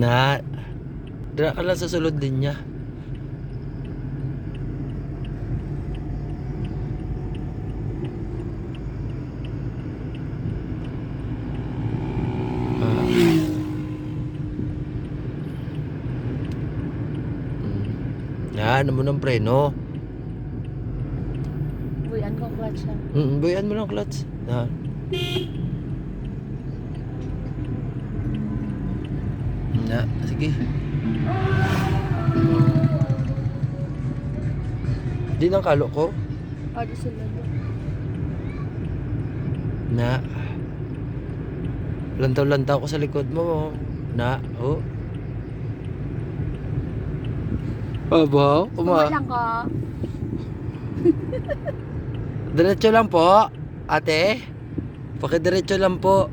Na, dira ka lang sa sulod din niya. Ah. Mm. Yan, ano mo ng preno. Buyan ko clutch siya. Mm, buyan mo lang clutch. Yan. Na, sige. Di nang kalo ko. O, di sila. Na. Lantaw-lantaw ko sa likod mo. Na, oh. Aba, uma. Kumalang ka. Diretso lang po, ate. Pakidiretso lang po.